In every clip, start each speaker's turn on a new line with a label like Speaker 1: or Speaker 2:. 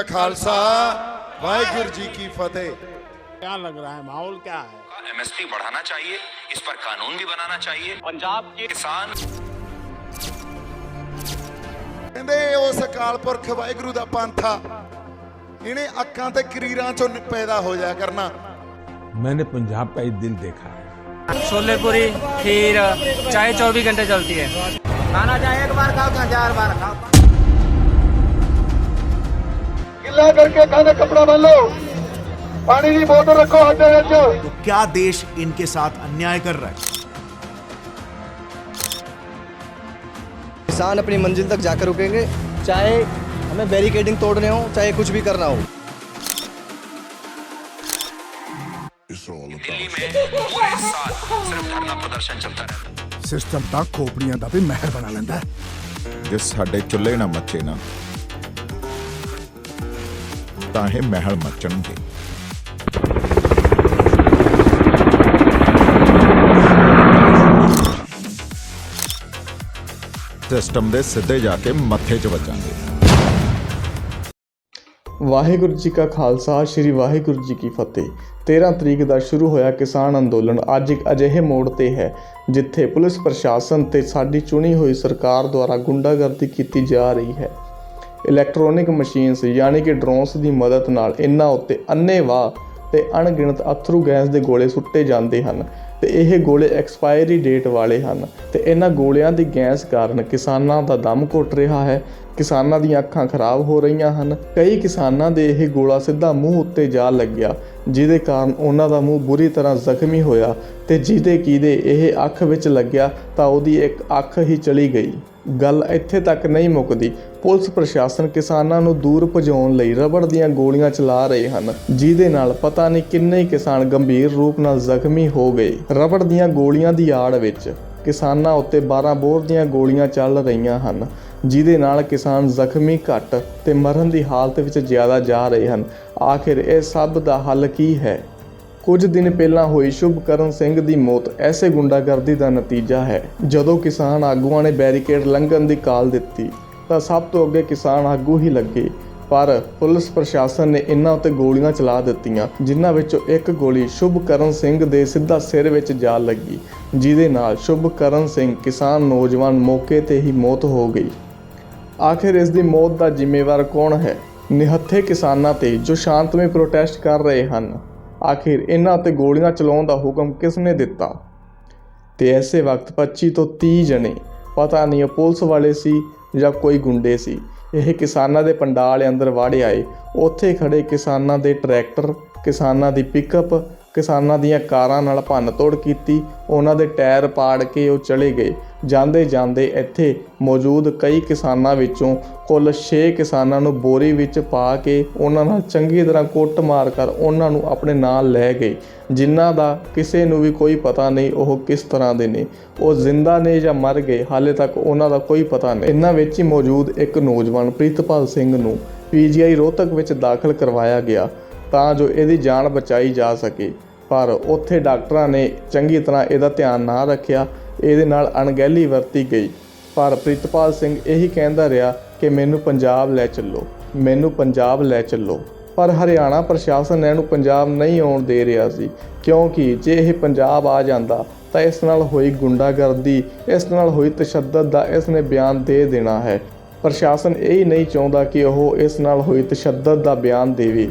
Speaker 1: ਕਾ ਖਾਲਸਾ ਵਾਹਿਗੁਰੂ ਜੀ ਕੀ ਫਤਿਹ
Speaker 2: क्या लग रहा है माहौल क्या है
Speaker 3: एमएसपी बढ़ाना चाहिए इस पर कानून भी बनाना चाहिए पंजाब के किसान
Speaker 1: ਕਹਿੰਦੇ ਉਸ ਅਕਾਲ ਪੁਰਖ ਵਾਹਿਗੁਰੂ ਦਾ ਪੰਥਾ ਇਹਨੇ ਅੱਖਾਂ ਤੇ ਕਰੀਰਾਂ ਚੋਂ ਪੈਦਾ ਹੋ ਜਾ ਕਰਨਾ
Speaker 4: मैंने पंजाब का ही दिल देखा है
Speaker 5: छोले पूरी खीर चाय चौबीस घंटे चलती है
Speaker 6: खाना चाहे एक बार खाओ चाहे चार बार खाओ
Speaker 7: ਗਿੱਲਾ ਕਰਕੇ ਖਾਣੇ ਕੱਪੜਾ ਬੰਨ ਲਓ ਪਾਣੀ ਦੀ ਬੋਤਲ ਰੱਖੋ ਹੱਥ ਦੇ ਵਿੱਚ
Speaker 8: तो क्या देश इनके साथ अन्याय कर रहा है
Speaker 9: किसान अपनी मंजिल तक जाकर रुकेंगे चाहे हमें बैरिकेडिंग तोड़ने हो चाहे कुछ भी करना हो
Speaker 3: दिल्ली में पूरे साल सिर्फ धरना प्रदर्शन चलता रहता
Speaker 7: ਸਿਸਟਮ ਤਾਂ ਖੋਪੜੀਆਂ ਦਾ ਵੀ ਮਹਿਰ ਬਣਾ ਲੈਂਦਾ
Speaker 10: ਜੇ ਸਾਡੇ ਚੁੱਲ੍ਹੇ ਨਾ ਮੱਚੇ ਨਾ ਤਾਂ ਇਹ ਮਹਿਲ ਮਚਣਗੇ। ਸਿਸਟਮ ਦੇ ਸਿੱਧੇ ਜਾ ਕੇ ਮੱਥੇ 'ਚ ਵੱਜਾਂਗੇ।
Speaker 11: ਵਾਹਿਗੁਰੂ ਜੀ ਕਾ ਖਾਲਸਾ, ਸ੍ਰੀ ਵਾਹਿਗੁਰੂ ਜੀ ਕੀ ਫਤਿਹ। 13 ਤਰੀਕ ਦਾ ਸ਼ੁਰੂ ਹੋਇਆ ਕਿਸਾਨ ਅੰਦੋਲਨ। ਅੱਜ ਇੱਕ ਅਜਿਹੇ ਮੋੜ ਤੇ ਹੈ, ਜਿੱਥੇ ਪੁਲਿਸ ਪ੍ਰਸ਼ਾਸਨ ਤੇ ਸਾਡੀ ਚੁਣੀ ਹੋਈ ਸਰਕਾਰ ਦੁਆਰਾ ਗੁੰਡਾਗਰਦੀ ਕੀਤੀ ਜਾ ਰਹੀ ਹੈ। ਇਲੈਕਟ੍ਰੋਨਿਕ ਮਸ਼ੀਨਸ ਯਾਨੀ ਕਿ ਡਰੋਨਸ ਦੀ ਮਦਦ ਨਾਲ ਇਹਨਾਂ ਉੱਤੇ ਅੰਨ੍ਹੇਵਾਹ ਤੇ ਅਣਗਿਣਤ ਅਥਰੂ ਗੈਸ ਦੇ ਗੋਲੇ ਸੁੱਟੇ ਜਾਂਦੇ ਹਨ ਤੇ ਇਹ ਗੋਲੇ ਐਕਸਪਾਇਰੀ ਡੇਟ ਵਾਲੇ ਹਨ ਤੇ ਇਹਨਾਂ ਗੋਲਿਆਂ ਦੀ ਗੈਸ ਕਾਰਨ ਕਿਸਾਨਾਂ ਦਾ ਦਮ ਘੁੱਟ ਰਿਹਾ ਹੈ ਕਿਸਾਨਾਂ ਦੀਆਂ ਅੱਖਾਂ ਖਰਾਬ ਹੋ ਰਹੀਆਂ ਹਨ। ਕਈ ਕਿਸਾਨਾਂ ਦੇ ਇਹ ਗੋਲਾ ਸਿੱਧਾ ਮੂੰਹ ਉੱਤੇ ਜਾ ਲੱਗਿਆ, ਜਿਹਦੇ ਕਾਰਨ ਉਹਨਾਂ ਦਾ ਮੂੰਹ ਬੁਰੀ ਤਰ੍ਹਾਂ ਜ਼ਖਮੀ ਹੋਇਆ ਤੇ ਜਿਹਦੇ ਕੀਦੇ ਇਹ ਅੱਖ ਵਿੱਚ ਲੱਗਿਆ ਤਾਂ ਉਹਦੀ ਇੱਕ ਅੱਖ ਹੀ ਚਲੀ ਗਈ। ਗੱਲ ਇੱਥੇ ਤੱਕ ਨਹੀਂ ਮੁੱਕਦੀ। ਪੁਲਿਸ ਪ੍ਰਸ਼ਾਸਨ ਕਿਸਾਨਾਂ ਨੂੰ ਦੂਰ ਭਜਾਉਣ ਲਈ ਰਬੜ ਦੀਆਂ ਗੋਲੀਆਂ ਚਲਾ ਰਹੇ ਹਨ, ਜਿਹਦੇ ਨਾਲ ਪਤਾ ਨਹੀਂ ਕਿੰਨੇ ਕਿਸਾਨ ਗੰਭੀਰ ਰੂਪ ਨਾਲ ਜ਼ਖਮੀ ਹੋ ਗਏ। ਰਬੜ ਦੀਆਂ ਗੋਲੀਆਂ ਦੀ ਆੜ ਵਿੱਚ ਕਿਸਾਨਾਂ ਉੱਤੇ 12 ਬੋਰ ਦੀਆਂ ਗੋਲੀਆਂ ਚੱਲ ਰਹੀਆਂ ਹਨ। ਜਿਹਦੇ ਨਾਲ ਕਿਸਾਨ ਜ਼ਖਮੀ ਘੱਟ ਤੇ ਮਰਨ ਦੀ ਹਾਲਤ ਵਿੱਚ ਜ਼ਿਆਦਾ ਜਾ ਰਹੇ ਹਨ। ਆਖਿਰ ਇਹ ਸਭ ਦਾ ਹੱਲ ਕੀ ਹੈ? ਕੁਝ ਦਿਨ ਪਹਿਲਾਂ ਹੋਈ ਸ਼ੁਭਕਰਨ ਸਿੰਘ ਦੀ ਮੌਤ। ਐਸੇ ਗੁੰਡਾਗਰਦੀ ਦਾ ਨਤੀਜਾ ਹੈ। ਜਦੋਂ ਕਿਸਾਨ ਆਗੂਆਂ ਨੇ ਬੈਰੀਕੇਡ ਲੰਘਣ ਦੀ ਕਾਲ ਦਿੱਤੀ, ਤਾਂ ਸਭ ਤੋਂ ਅੱਗੇ ਕਿਸਾਨ ਆਗੂ ਹੀ ਲੱਗੇ। ਪਰ ਪੁਲਿਸ ਪ੍ਰਸ਼ਾਸਨ ਨੇ ਇਹਨਾਂ ਉੱਤੇ ਗੋਲੀਆਂ ਚਲਾ ਦਿੱਤੀਆਂ, ਜਿਨ੍ਹਾਂ ਵਿੱਚੋਂ ਇੱਕ ਗੋਲੀ ਸ਼ੁਭਕਰਨ ਸਿੰਘ ਦੇ ਸਿੱਧਾ ਸਿਰ ਵਿੱਚ ਜਾ ਲੱਗੀ, ਜਿਹਦੇ ਨਾਲ ਸ਼ੁਭਕਰਨ ਸਿੰਘ ਕਿਸਾਨ ਨੌਜਵਾਨ ਮੌਕੇ ਤੇ ਹੀ ਮੌਤ ਹੋ ਗਈ। ਆਖਿਰ ਇਸ ਦੀ ਮੌਤ ਦਾ ਜ਼ਿੰਮੇਵਾਰ ਕੌਣ ਹੈ? ਨਿਹੱਥੇ ਕਿਸਾਨਾਂ ਤੇ ਜੋ ਸ਼ਾਂਤਮਈ ਪ੍ਰੋਟੈਸਟ ਕਰ ਰਹੇ ਹਨ, ਆਖਿਰ ਇਹਨਾਂ ਤੇ ਗੋਲੀਆਂ ਚਲਾਉਣ ਦਾ ਹੁਕਮ ਕਿਸ ਨੇ ਦਿੱਤਾ? ਤੇ ਐਸੇ ਵਕਤ 25 ਤੋਂ 30 ਜਣੇ ਪਤਾ ਨਹੀਂ ਉਹ ਪੁਲਿਸ ਵਾਲੇ ਸੀ ਜਾਂ ਕੋਈ ਗੁੰਡੇ ਸੀ। ਇਹ ਕਿਸਾਨਾਂ ਦੇ ਪੰਡਾਲ ਅੰਦਰ ਵਾੜੇ ਆਏ। ਉੱਥੇ ਖੜੇ ਕਿਸਾਨਾਂ ਦੇ ਟਰੈਕਟਰ, ਕਿਸਾਨਾਂ ਦੀ ਪਿਕਅਪ ਕਿਸਾਨਾਂ ਦੀਆਂ ਕਾਰਾਂ ਨਾਲ ਭੰਨ-ਤੋੜ ਕੀਤੀ, ਉਹਨਾਂ ਦੇ ਟਾਇਰ ਪਾੜ ਕੇ ਉਹ ਚਲੇ ਗਏ। ਜਾਂਦੇ ਜਾਂਦੇ ਇੱਥੇ ਮੌਜੂਦ ਕਈ ਕਿਸਾਨਾਂ ਵਿੱਚੋਂ ਕੁੱਲ 6 ਕਿਸਾਨਾਂ ਨੂੰ ਬੋਰੀ ਵਿੱਚ ਪਾ ਕੇ ਉਹਨਾਂ ਨਾਲ ਚੰਗੀ ਤਰ੍ਹਾਂ ਕੁੱਟ-ਮਾਰ ਕਰ ਉਹਨਾਂ ਨੂੰ ਆਪਣੇ ਨਾਲ ਲੈ ਗਏ। ਜਿਨ੍ਹਾਂ ਦਾ ਕਿਸੇ ਨੂੰ ਵੀ ਕੋਈ ਪਤਾ ਨਹੀਂ ਉਹ ਕਿਸ ਤਰ੍ਹਾਂ ਦੇ ਨੇ। ਉਹ ਜ਼ਿੰਦਾ ਨੇ ਜਾਂ ਮਰ ਗਏ, ਹਾਲੇ ਤੱਕ ਉਹਨਾਂ ਦਾ ਕੋਈ ਪਤਾ ਨਹੀਂ। ਇਹਨਾਂ ਵਿੱਚ ਹੀ ਮੌਜੂਦ ਇੱਕ ਨੌਜਵਾਨ ਪ੍ਰੀਤਪਾਲ ਸਿੰਘ ਨੂੰ ਪੀਜੀਆਈ ਰੋਹਤਕ ਵਿੱਚ ਦਾਖਲ ਕਰਵਾਇਆ ਗਿਆ। ਤਾਂ ਜੋ ਇਹਦੀ ਜਾਨ ਬਚਾਈ ਜਾ ਸਕੇ। ਪਰ ਉੱਥੇ ਡਾਕਟਰਾਂ ਨੇ ਚੰਗੀ ਤਰ੍ਹਾਂ ਇਹਦਾ ਧਿਆਨ ਨਾ ਰੱਖਿਆ, ਇਹਦੇ ਨਾਲ ਅਣਗਹਿਲੀ ਵਰਤੀ ਗਈ। ਪਰ ਪ੍ਰਿਤਪਾਲ ਸਿੰਘ ਇਹੀ ਕਹਿੰਦਾ ਰਿਹਾ ਕਿ ਮੈਨੂੰ ਪੰਜਾਬ ਲੈ ਚੱਲੋ, ਮੈਨੂੰ ਪੰਜਾਬ ਲੈ ਚੱਲੋ। ਪਰ ਹਰਿਆਣਾ ਪ੍ਰਸ਼ਾਸਨ ਇਹਨੂੰ ਪੰਜਾਬ ਨਹੀਂ ਆਉਣ ਦੇ ਰਿਹਾ ਸੀ, ਕਿਉਂਕਿ ਜੇ ਇਹ ਪੰਜਾਬ ਆ ਜਾਂਦਾ, ਤਾਂ ਇਸ ਨਾਲ ਹੋਈ ਗੁੰਡਾਗਰਦੀ, ਇਸ ਨਾਲ ਹੋਈ ਤਸ਼ੱਦਦ ਦਾ ਇਸ ਨੇ ਬਿਆਨ ਦੇ ਦੇਣਾ ਹੈ। ਪ੍ਰਸ਼ਾਸਨ ਇਹ ਹੀ ਨਹੀਂ ਚਾਹੁੰਦਾ ਕਿ ਉਹ ਇਸ ਨਾਲ ਹੋਈ ਤਸ਼ੱਦਦ ਦਾ ਬਿਆਨ ਦੇਵੇ।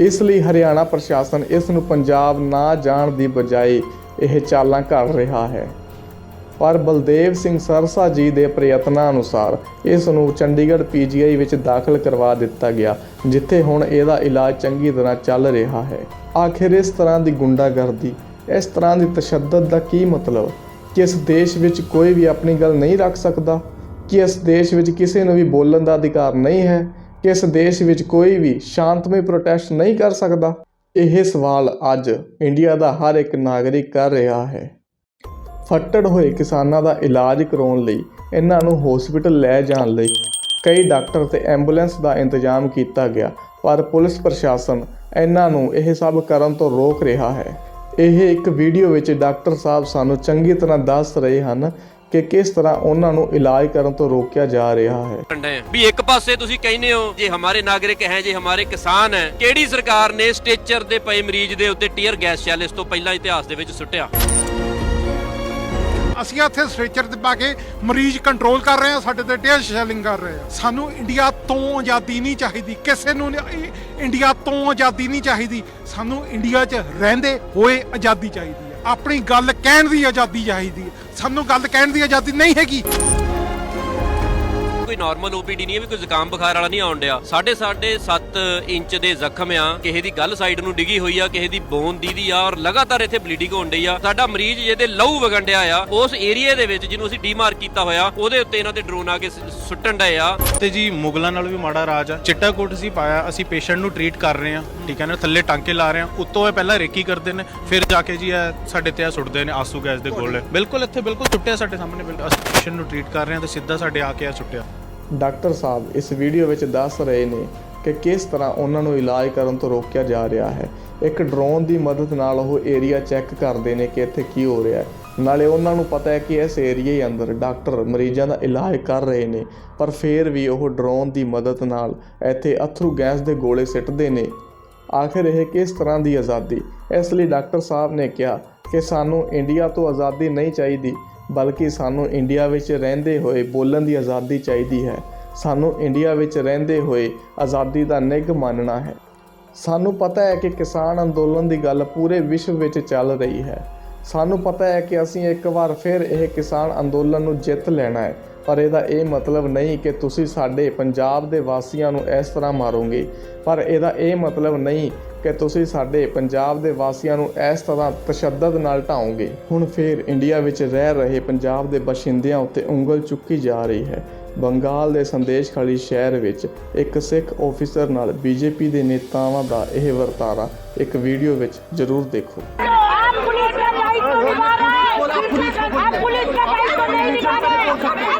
Speaker 11: ਇਸ ਲਈ ਹਰਿਆਣਾ ਪ੍ਰਸ਼ਾਸਨ ਇਸ ਨੂੰ ਪੰਜਾਬ ਨਾ ਜਾਣ ਦੀ ਬਜਾਏ ਇਹ ਚਾਲਾਂ ਘੜ ਰਿਹਾ ਹੈ। ਪਰ ਬਲਦੇਵ ਸਿੰਘ ਸਰਸਾ ਜੀ ਦੇ ਪ੍ਰਯਤਨਾਂ ਅਨੁਸਾਰ ਇਸ ਨੂੰ ਚੰਡੀਗੜ੍ਹ ਪੀਜੀਆਈ ਵਿੱਚ ਦਾਖਲ ਕਰਵਾ ਦਿੱਤਾ ਗਿਆ, ਜਿੱਥੇ ਹੁਣ ਇਹਦਾ ਇਲਾਜ ਚੰਗੀ ਤਰ੍ਹਾਂ ਚੱਲ ਰਿਹਾ ਹੈ। ਆਖਿਰ ਇਸ ਤਰ੍ਹਾਂ ਦੀ ਗੁੰਡਾਗਰਦੀ, ਇਸ ਤਰ੍ਹਾਂ ਦੀ ਤਸ਼ੱਦਦ ਦਾ ਕੀ ਮਤਲਬ? ਕਿ ਇਸ ਦੇਸ਼ ਵਿੱਚ ਕੋਈ ਵੀ ਆਪਣੀ ਗੱਲ ਨਹੀਂ ਰੱਖ ਸਕਦਾ? ਕਿ ਇਸ ਦੇਸ਼ ਵਿੱਚ ਕਿਸੇ ਨੂੰ ਵੀ ਬੋਲਣ ਦਾ ਅਧਿਕਾਰ ਨਹੀਂ ਹੈ? ਕਿ ਇਸ ਦੇਸ਼ ਵਿੱਚ ਕੋਈ ਵੀ ਸ਼ਾਂਤਮਈ ਪ੍ਰੋਟੈਸਟ ਨਹੀਂ ਕਰ ਸਕਦਾ? ਇਹ ਸਵਾਲ ਅੱਜ ਇੰਡੀਆ ਦਾ ਹਰ ਇੱਕ ਨਾਗਰਿਕ ਕਰ ਰਿਹਾ ਹੈ। ਫੱਟੜ ਹੋਏ ਕਿਸਾਨਾਂ ਦਾ ਇਲਾਜ ਕਰਾਉਣ ਲਈ ਇਹਨਾਂ ਨੂੰ ਹਸਪੀਟਲ ਲੈ ਜਾਣ ਲਈ ਕਈ ਡਾਕਟਰ ਤੇ ਐਂਬੂਲੈਂਸ ਦਾ ਇੰਤਜ਼ਾਮ ਕੀਤਾ ਗਿਆ, ਪਰ ਪੁਲਿਸ ਪ੍ਰਸ਼ਾਸਨ ਇਹਨਾਂ ਨੂੰ ਇਹ ਸਭ ਕਰਨ ਤੋਂ ਰੋਕ ਰਿਹਾ ਹੈ। ਇਹ ਇੱਕ ਵੀਡੀਓ ਵਿੱਚ ਡਾਕਟਰ ਸਾਹਿਬ ਸਾਨੂੰ ਚੰਗੀ ਤਰ੍ਹਾਂ ਦੱਸ ਰਹੇ ਹਨ ਕਿ ਕਿਸ ਤਰ੍ਹਾਂ ਉਹਨਾਂ ਨੂੰ ਇਲਾਜ ਕਰਨ ਤੋਂ ਰੋਕਿਆ ਜਾ ਰਿਹਾ ਹੈ।
Speaker 12: ਵੀ ਇੱਕ ਪਾਸੇ ਤੁਸੀਂ ਕਹਿੰਦੇ ਹੋ ਜੇ ਹਮਾਰੇ ਨਾਗਰਿਕ ਹੈ ਜੇ ਹਮਾਰੇ ਕਿਸਾਨ ਹੈ ਕਿਹੜੀ ਸਰਕਾਰ ਨੇ ਸਟੇਚਰ ਦੇ ਪਏ ਮਰੀਜ਼ ਦੇ ਉੱਤੇ ਟੀਅਰ ਗੈਸ ਸ਼ੈਲ ਇਸ ਤੋਂ ਪਹਿਲਾਂ ਇਤਿਹਾਸ ਦੇ ਵਿੱਚ ਸੁੱਟਿਆ?
Speaker 2: ਅਸੀਂ ਇੱਥੇ ਸਟ੍ਰੈਚਰ ਤੇ ਪਾ ਕੇ ਮਰੀਜ਼ ਕੰਟਰੋਲ ਕਰ ਰਹੇ ਹਾਂ ਸਾਡੇ ਤੇ ਟੇਅਰ ਸ਼ੈਲਿੰਗ ਕਰ ਰਹੇ ਆ ਸਾਨੂੰ ਇੰਡੀਆ ਤੋਂ ਆਜ਼ਾਦੀ ਨਹੀਂ ਚਾਹੀਦੀ। ਕਿਸੇ ਨੂੰ ਇੰਡੀਆ ਤੋਂ ਆਜ਼ਾਦੀ ਨਹੀਂ ਚਾਹੀਦੀ। ਸਾਨੂੰ ਇੰਡੀਆ 'ਚ ਰਹਿੰਦੇ ਹੋਏ ਆਜ਼ਾਦੀ ਚਾਹੀਦੀ। ਆਪਣੀ ਗੱਲ ਕਹਿਣ ਦੀ ਆਜ਼ਾਦੀ ਚਾਹੀਦੀ ਹੈ। ਸਾਨੂੰ ਗੱਲ ਕਹਿਣ ਦੀ ਆਜ਼ਾਦੀ ਨਹੀਂ ਹੈਗੀ।
Speaker 12: ਕੋਈ ਨਾਰਮਲ ਓਪੀਡੀ ਨਹੀਂ ਹੈ, ਵੀ ਕੋਈ ਜ਼ੁਕਾਮ ਬੁਖਾਰ ਵਾਲਾ ਨਹੀਂ ਆਉਣ ਡਿਆ। ਸਾਢੇ ਸਾਢੇ 7 ਇੰਚ ਦੇ ਜ਼ਖਮ ਆ, ਕਿਸੇ ਦੀ ਗੱਲ ਸਾਈਡ ਨੂੰ ਡਿੱਗੀ ਹੋਈ ਆ, ਕਿਸੇ ਦੀ ਬੋਨ ਦੀਦੀ ਆ, ਔਰ ਲਗਾਤਾਰ ਇੱਥੇ ਬਲੀਡਿੰਗ ਹੋਣ ਡਈ ਆ। ਸਾਡਾ ਮਰੀਜ਼ ਜਿਹਦੇ ਲਹੂ ਵਗਣ ਡਿਆ ਆ, ਉਸ ਏਰੀਆ ਦੇ ਵਿੱਚ ਜਿਹਨੂੰ ਅਸੀਂ ਡੀਮਾਰਕ ਕੀਤਾ ਹੋਇਆ, ਉਹਦੇ ਉੱਤੇ ਇਹਨਾਂ ਦੇ ਡਰੋਨ ਆ ਕੇ ਸੁੱਟਣ ਡਏ ਆ।
Speaker 13: ਤੇ ਜੀ ਮੁਗਲਾਂ ਨਾਲ ਵੀ ਮਾੜਾ ਰਾਜ ਆ। ਚਿੱਟਾ ਕੋਟ ਸੀ ਪਾਇਆ, ਅਸੀਂ ਪੇਸ਼ੈਂਟ ਨੂੰ ਟ੍ਰੀਟ ਕਰ ਰਹੇ ਹਾਂ ਠੀਕ ਹੈ ਨਾ? ਥੱਲੇ ਟਾਂਕੇ ਲਾ ਰਹੇ ਹਾਂ ਉੱਤੋਂ ਇਹ ਪਹਿਲਾਂ ਰੇਕੀ ਕਰਦੇ ਨੇ, ਫਿਰ ਜਾ ਕੇ ਜੀ ਇਹ ਸਾਡੇ ਤੇ ਆ ਸੁੱਟਦੇ ਨੇ ਆਸੂ ਗੈਸ ਦੇ ਗੋਲੇ। ਬਿਲਕੁਲ ਇੱਥੇ ਬਿਲਕੁਲ ਸੁੱਟਿਆ ਸਾਡੇ ਸਾਹਮਣੇ, ਬਿਲਕੁਲ। ਅਸੀਂ ਪੇਸ਼ੈਂਟ ਨੂੰ ਟ੍ਰੀਟ ਕਰ ਰਹੇ ਹਾਂ ਤੇ ਸਿੱਧਾ ਸਾਡੇ ਆ ਕੇ ਆ ਸੁੱਟਿਆ।
Speaker 11: ਡਾਕਟਰ ਸਾਹਿਬ ਇਸ ਵੀਡੀਓ ਵਿੱਚ ਦੱਸ ਰਹੇ ਨੇ ਕਿ ਕਿਸ ਤਰ੍ਹਾਂ ਉਹਨਾਂ ਨੂੰ ਇਲਾਜ ਕਰਨ ਤੋਂ ਰੋਕਿਆ ਜਾ ਰਿਹਾ ਹੈ। ਇੱਕ ਡਰੋਨ ਦੀ ਮਦਦ ਨਾਲ ਉਹ ਏਰੀਆ ਚੈੱਕ ਕਰਦੇ ਨੇ ਕਿ ਇੱਥੇ ਕੀ ਹੋ ਰਿਹਾ ਹੈ। ਨਾਲੇ ਉਹਨਾਂ ਨੂੰ ਪਤਾ ਹੈ ਕਿ ਇਸ ਏਰੀਏ ਅੰਦਰ ਡਾਕਟਰ ਮਰੀਜ਼ਾਂ ਦਾ ਇਲਾਜ ਕਰ ਰਹੇ ਨੇ, ਪਰ ਫਿਰ ਵੀ ਉਹ ਡਰੋਨ ਦੀ ਮਦਦ ਨਾਲ ਇੱਥੇ ਅਥਰੂ ਗੈਸ ਦੇ ਗੋਲੇ ਸਿੱਟਦੇ ਨੇ। ਆਖਿਰ ਇਹ ਕਿਸ ਤਰ੍ਹਾਂ ਦੀ ਆਜ਼ਾਦੀ? ਇਸ ਲਈ ਡਾਕਟਰ ਸਾਹਿਬ ਨੇ ਕਿਹਾ ਕਿ ਸਾਨੂੰ ਇੰਡੀਆ ਤੋਂ ਆਜ਼ਾਦੀ ਨਹੀਂ ਚਾਹੀਦੀ। ਬਲਕਿ ਸਾਨੂੰ ਇੰਡੀਆ ਵਿੱਚ ਰਹਿੰਦੇ ਹੋਏ ਬੋਲਣ ਦੀ ਆਜ਼ਾਦੀ ਚਾਹੀਦੀ ਹੈ। ਸਾਨੂੰ ਇੰਡੀਆ ਵਿੱਚ ਰਹਿੰਦੇ ਹੋਏ ਆਜ਼ਾਦੀ ਦਾ ਨਿੱਘ ਮੰਨਣਾ ਹੈ। ਸਾਨੂੰ ਪਤਾ ਹੈ ਕਿ ਕਿਸਾਨ ਅੰਦੋਲਨ ਦੀ ਗੱਲ ਪੂਰੇ ਵਿਸ਼ਵ ਵਿੱਚ ਚੱਲ ਰਹੀ ਹੈ। ਸਾਨੂੰ ਪਤਾ ਹੈ ਕਿ ਅਸੀਂ ਇੱਕ ਵਾਰ ਫਿਰ ਇਹ ਕਿਸਾਨ ਅੰਦੋਲਨ ਨੂੰ ਜਿੱਤ ਲੈਣਾ ਹੈ। ਪਰ ਇਹਦਾ ਇਹ ਮਤਲਬ ਨਹੀਂ ਕਿ ਤੁਸੀਂ ਸਾਡੇ ਪੰਜਾਬ ਦੇ ਵਾਸੀਆਂ ਨੂੰ ਇਸ ਤਰ੍ਹਾਂ ਮਾਰੋਗੇ। ਪਰ ਇਹਦਾ ਇਹ ਮਤਲਬ ਨਹੀਂ ਕਿ ਤੁਸੀਂ ਸਾਡੇ ਪੰਜਾਬ ਦੇ ਵਾਸੀਆਂ ਨੂੰ ਇਸ ਤਰ੍ਹਾਂ ਤਸ਼ੱਦਦ ਨਾਲ ਢਾਓਗੇ। ਹੁਣ ਫੇਰ ਇੰਡੀਆ ਵਿੱਚ ਰਹਿ ਰਹੇ ਪੰਜਾਬ ਦੇ ਬਸ਼ਿੰਦਿਆਂ ਉੱਤੇ ਉਂਗਲ ਚੁੱਕੀ ਜਾ ਰਹੀ ਹੈ। ਬੰਗਾਲ ਦੇ ਸੰਦੇਸ਼ ਖਾਲੀ ਸ਼ਹਿਰ ਵਿੱਚ ਇੱਕ ਸਿੱਖ ਆਫੀਸਰ ਨਾਲ ਬੀਜੇਪੀ ਦੇ ਨੇਤਾਵਾਂ ਦਾ ਇਹ ਵਰਤਾਰਾ। ਇੱਕ ਵੀਡੀਓ ਵਿੱਚ ਜ਼ਰੂਰ ਦੇਖੋ।
Speaker 14: दायित्व निभा रहे हैं आप पुलिस का दायित्व नहीं निभा रहे हैं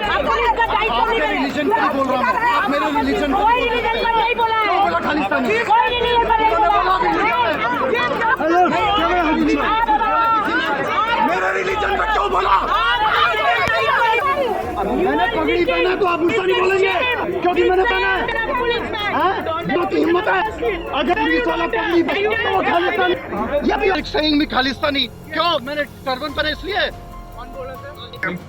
Speaker 14: आप पुलिस का दायित्व नहीं रिलीजन का बोल रहा हूं आप मेरे रिलीजन कोई रिलीजन पर नहीं बोला है खालिस्तानी कोई रिलीजन पर नहीं बोला मेरे रिलीजन पर क्यों बोला मैंने पगड़ी पहना तो आप मुझसे नहीं बोलेंगे क्योंकि मैंने पहना है जो की हिम्मत है अगर पुलिस वाला पगड़ी पहने तो खालिस्तानी ये भी सेइंग में खालिस्तानी क्यों मैंने टर्बन पहना इसलिए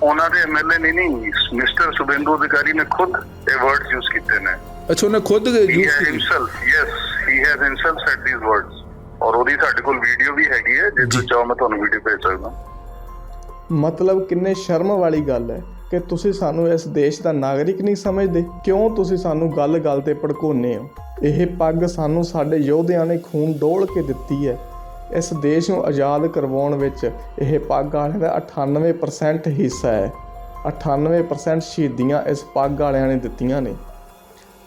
Speaker 7: ਉਹਨਾਂ ਦੇ ਐਮਐਲਏ ਨਹੀਂ ਨਹੀਂ ਮਿਸਟਰ ਸੁਬੇਂਦੂ ਅਧਿਕਾਰੀ ਨੇ ਖੁਦ ਇਹ ਵਰਡਸ ਯੂਜ਼ ਕੀਤੇ ਨੇ
Speaker 4: ਅੱਛਾ ਉਹਨੇ ਖੁਦ
Speaker 7: ਹੀ ਹੈ himself yes he has himself said these words ਔਰ ਉਹਦੀ ਸਾਡੇ ਕੋਲ ਵੀਡੀਓ ਵੀ ਹੈਗੀ ਹੈ ਜੇ ਤੁਸੀਂ ਚਾਹੋ ਮੈਂ ਤੁਹਾਨੂੰ ਵੀਡੀਓ ਭੇਜ ਸਕਦਾ
Speaker 11: ਮਤਲਬ ਕਿੰਨੇ ਸ਼ਰਮ ਵਾਲੀ ਗੱਲ ਹੈ ਕਿ ਤੁਸੀਂ ਸਾਨੂੰ ਇਸ ਦੇਸ਼ ਦਾ ਨਾਗਰਿਕ ਨਹੀਂ ਸਮਝਦੇ? ਕਿਉਂ ਤੁਸੀਂ ਸਾਨੂੰ ਗੱਲ-ਗੱਲ ਤੇ ਭੜਕਾਉਂਦੇ ਹੋ? ਇਹ ਪੱਗ ਸਾਨੂੰ ਸਾਡੇ ਯੋਧਿਆਂ ਨੇ ਖੂਨ ਡੋਲ ਕੇ ਦਿੱਤੀ ਹੈ। ਇਸ ਦੇਸ਼ ਨੂੰ ਆਜ਼ਾਦ ਕਰਵਾਉਣ ਵਿੱਚ ਇਹ ਪੱਗ ਵਾਲਿਆਂ ਦਾ 98% ਹਿੱਸਾ ਹੈ। 98% ਸ਼ਹੀਦੀਆਂ ਇਸ ਪੱਗ ਵਾਲਿਆਂ ਨੇ ਦਿੱਤੀਆਂ ਨੇ।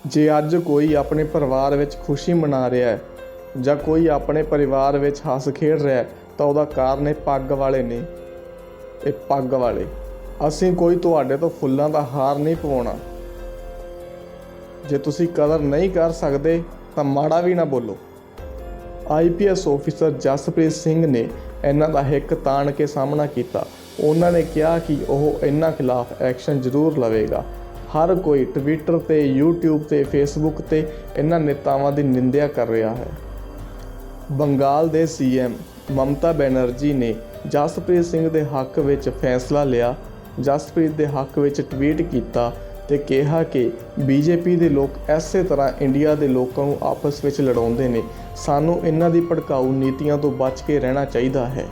Speaker 11: ਜੇ ਅੱਜ ਕੋਈ ਆਪਣੇ ਪਰਿਵਾਰ ਵਿੱਚ ਖੁਸ਼ੀ ਮਨਾ ਰਿਹਾ ਹੈ ਜਾਂ ਕੋਈ ਆਪਣੇ ਪਰਿਵਾਰ ਵਿੱਚ ਹੱਸ ਖੇਡ ਰਿਹਾ ਹੈ, ਤਾਂ ਉਹਦਾ ਕਾਰਨ ਇਹ ਪੱਗ ਵਾਲੇ ਨੇ। ਇਹ ਪੱਗ ਵਾਲੇ। ਅਸੀਂ ਕੋਈ ਤੁਹਾਡੇ ਤੋਂ ਫੁੱਲਾਂ ਦਾ ਹਾਰ ਨਹੀਂ ਪਵਾਉਣਾ। ਜੇ ਤੁਸੀਂ ਕਦਰ ਨਹੀਂ ਕਰ ਸਕਦੇ, ਤਾਂ ਮਾੜਾ ਵੀ ਨਾ ਬੋਲੋ। ਆਈਪੀਐਸ ਅਫੀਸਰ ਜਸਪ੍ਰੀਤ ਸਿੰਘ ਨੇ ਇਹਨਾਂ ਦਾ ਹਿੱਕ ਤਾਣ ਕੇ ਸਾਹਮਣਾ ਕੀਤਾ। ਉਹਨਾਂ ਨੇ ਕਿਹਾ ਕਿ ਉਹ ਇਹਨਾਂ ਖਿਲਾਫ ਐਕਸ਼ਨ ਜ਼ਰੂਰ ਲਵੇਗਾ। ਹਰ ਕੋਈ ਟਵਿੱਟਰ ਤੇ, YouTube ਤੇ, Facebook ਤੇ ਇਹਨਾਂ ਨੇਤਾਵਾਂ ਦੀ ਨਿੰਦਿਆ ਕਰ ਰਿਹਾ ਹੈ। ਬੰਗਾਲ ਦੇ ਸੀਐਮ ਮਮਤਾ ਬੈਨਰਜੀ ਨੇ ਜਸਪ੍ਰੀਤ ਸਿੰਘ ਦੇ ਹੱਕ ਵਿੱਚ ਫੈਸਲਾ ਲਿਆ ਜਸਪ੍ਰੀਤ ਦੇ ਹੱਕ ਵਿੱਚ ਟਵੀਟ ਕੀਤਾ ਤੇ ਕਿਹਾ ਕਿ ਬੀਜੇਪੀ ਦੇ ਲੋਕ ਐਸੇ ਤਰ੍ਹਾਂ ਇੰਡੀਆ ਦੇ ਲੋਕਾਂ ਨੂੰ ਆਪਸ ਵਿੱਚ ਲੜਾਉਂਦੇ ਨੇ। ਸਾਨੂੰ ਇਹਨਾਂ ਦੀ ਭੜਕਾਊ ਨੀਤੀਆਂ ਤੋਂ ਬਚ ਕੇ ਰਹਿਣਾ ਚਾਹੀਦਾ ਹੈ।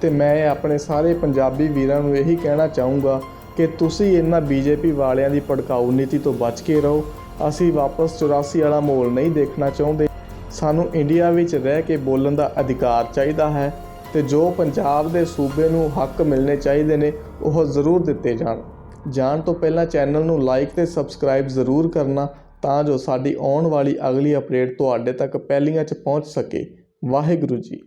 Speaker 11: ਤੇ ਮੈਂ ਆਪਣੇ ਸਾਰੇ ਪੰਜਾਬੀ ਵੀਰਾਂ ਨੂੰ ਇਹੀ ਕਹਿਣਾ ਚਾਹੂੰਗਾ ਕਿ ਤੁਸੀਂ ਇਹਨਾਂ ਬੀਜੇਪੀ ਵਾਲਿਆਂ ਦੀ ਭੜਕਾਊ ਨੀਤੀ ਤੋਂ ਬਚ ਕੇ ਰਹੋ। ਅਸੀਂ ਵਾਪਸ 84 ਵਾਲਾ ਮਾਹੌਲ ਨਹੀਂ ਦੇਖਣਾ ਚਾਹੁੰਦੇ। ਸਾਨੂੰ ਇੰਡੀਆ ਵਿੱਚ ਰਹਿ ਕੇ ਬੋਲਣ ਦਾ ਅਧਿਕਾਰ ਚਾਹੀਦਾ ਹੈ। ਤੇ ਜੋ ਪੰਜਾਬ ਦੇ ਸੂਬੇ ਨੂੰ ਹੱਕ ਮਿਲਣੇ ਚਾਹੀਦੇ ਨੇ, ਉਹ ਜ਼ਰੂਰ ਦਿੱਤੇ ਜਾਣ। ਜਾਣ ਤੋਂ ਪਹਿਲਾਂ ਚੈਨਲ ਨੂੰ ਲਾਈਕ ਤੇ ਸਬਸਕ੍ਰਾਈਬ ਜ਼ਰੂਰ ਕਰਨਾ ਤਾਂ ਜੋ ਸਾਡੀ ਆਉਣ ਵਾਲੀ ਅਗਲੀ ਅਪਡੇਟ ਤੁਹਾਡੇ ਤੱਕ ਪਹਿਲੀਆਂ 'ਚ ਪਹੁੰਚ ਸਕੇ। ਵਾਹਿਗੁਰੂ ਜੀ।